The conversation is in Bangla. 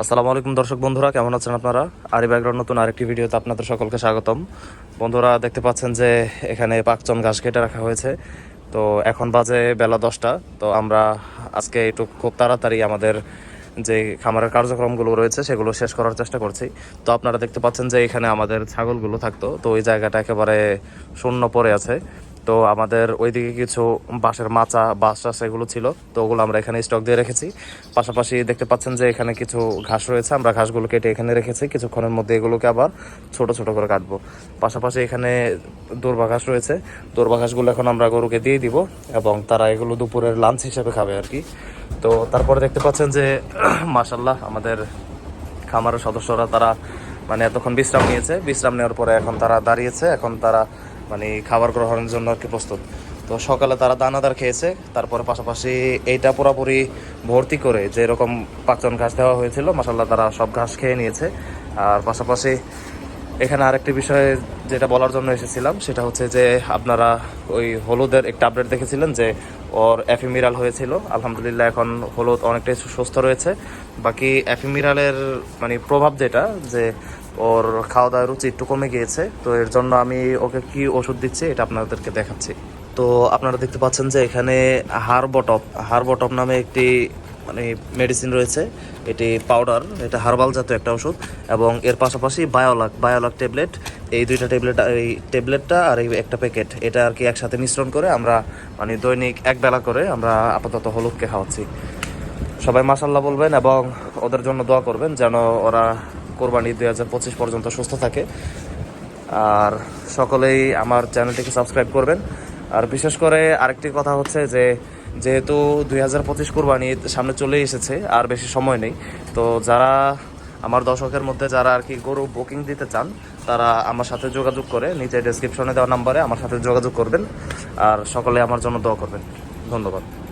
আসসালামু আলাইকুম দর্শক বন্ধুরা, কেমন আছেন আপনারা? আরি ব্যাকগ্রাউন্ড নতুন আরেকটি ভিডিওতে আপনাদের সকলকে স্বাগতম। বন্ধুরা, দেখতে পাচ্ছেন যে এখানে পাকচন ঘাস কেটে রাখা হয়েছে। তো এখন বাজে বেলা দশটা। তো আমরা আজকে একটু খুব তাড়াতাড়ি আমাদের যে খামারের কার্যক্রমগুলো রয়েছে, সেগুলো শেষ করার চেষ্টা করছি। তো আপনারা দেখতে পাচ্ছেন যে এখানে আমাদের ছাগলগুলো থাকতো। তো ওই জায়গাটা একেবারে শূন্য পড়ে আছে। তো আমাদের ওইদিকে কিছু বাঁশের মাচা, বাঁশ টাস এগুলো ছিল, তো ওগুলো আমরা এখানে স্টক দিয়ে রেখেছি। পাশাপাশি দেখতে পাচ্ছেন যে এখানে কিছু ঘাস রয়েছে, আমরা ঘাসগুলো কেটে এখানে রেখেছি, কিছুক্ষণের মধ্যে এগুলোকে আবার ছোট ছোট করে কাটবো। পাশাপাশি এখানে দৌড়বা ঘাস রয়েছে দৌড়বা ঘাসগুলো এখন আমরা গরুকে দিয়ে দিব এবং তারা এগুলো দুপুরের লাঞ্চ হিসেবে খাবে আর কি। তো তারপরে দেখতে পাচ্ছেন যে মাসাল্লাহ আমাদের খামারের সদস্যরা তারা মানে এতক্ষণ বিশ্রাম নিয়েছে। বিশ্রাম নেওয়ার পরে এখন তারা দাঁড়িয়েছে, এখন তারা মানে খাবার গ্রহণের জন্য আর কি প্রস্তুত। তো সকালে তারা দানাদার খেয়েছে, তারপরে পাশাপাশি এইটা পুরোপুরি ভর্তি করে যেরকম পাঁচজন ঘাস দেওয়া হয়েছিল মাসাল্লাহ তারা সব ঘাস খেয়ে নিয়েছে। আর পাশাপাশি এখানে আরেকটি বিষয়ে যেটা বলার জন্য এসেছিলাম, সেটা হচ্ছে যে আপনারা ওই হলুদের একটা আপডেট দেখেছিলেন যে ওর অ্যাফিমিরাল হয়েছিল। আলহামদুলিল্লাহ এখন হলুদ অনেকটাই সুস্থ রয়েছে। বাকি অ্যাফিমিরালের মানে প্রভাব যেটা, যে ওর খাওয়া দাওয়ার রুচি একটু কমে গিয়েছে, তো এর জন্য আমি ওকে কি ওষুধ দিচ্ছি এটা আপনাদেরকে দেখাচ্ছি। তো আপনারা দেখতে পাচ্ছেন যে এখানে হারবটপ হারবটপ নামে একটি মানে মেডিসিন রয়েছে। এটি পাউডার এটা হার্বাল জাতীয় একটা ওষুধ এবং এর পাশাপাশি বায়োলাক বায়োলাক ট্যাবলেট এই দুইটা ট্যাবলেট এই ট্যাবলেটটা আর এই একটা প্যাকেট এটা আর কি একসাথে মিশ্রণ করে আমরা মানে দৈনিক এক বেলা করে আমরা আপাতত হলুদকে খাওয়াচ্ছি। সবাই মাসাল্লাহ বলবেন এবং ওদের জন্য দোয়া করবেন যেন ওরা কোরবানি দুই হাজার পঁচিশ পর্যন্ত সুস্থ থাকে। আর সকলেই আমার চ্যানেলটিকে সাবস্ক্রাইব করবেন। আর বিশেষ করে আরেকটি কথা হচ্ছে যে যেহেতু দুই হাজার পঁচিশ কোরবানি সামনে চলে এসেছে, আর বেশি সময় নেই। তো যারা আমার দর্শকের মধ্যে যারা আর কি গরু বুকিং দিতে চান, তারা আমার সাথে যোগাযোগ করে, নিচে ডেসক্রিপশনে দেওয়া নাম্বারে আমার সাথে যোগাযোগ করবেন। আর সকলে আমার জন্য দোয়া করবেন। ধন্যবাদ।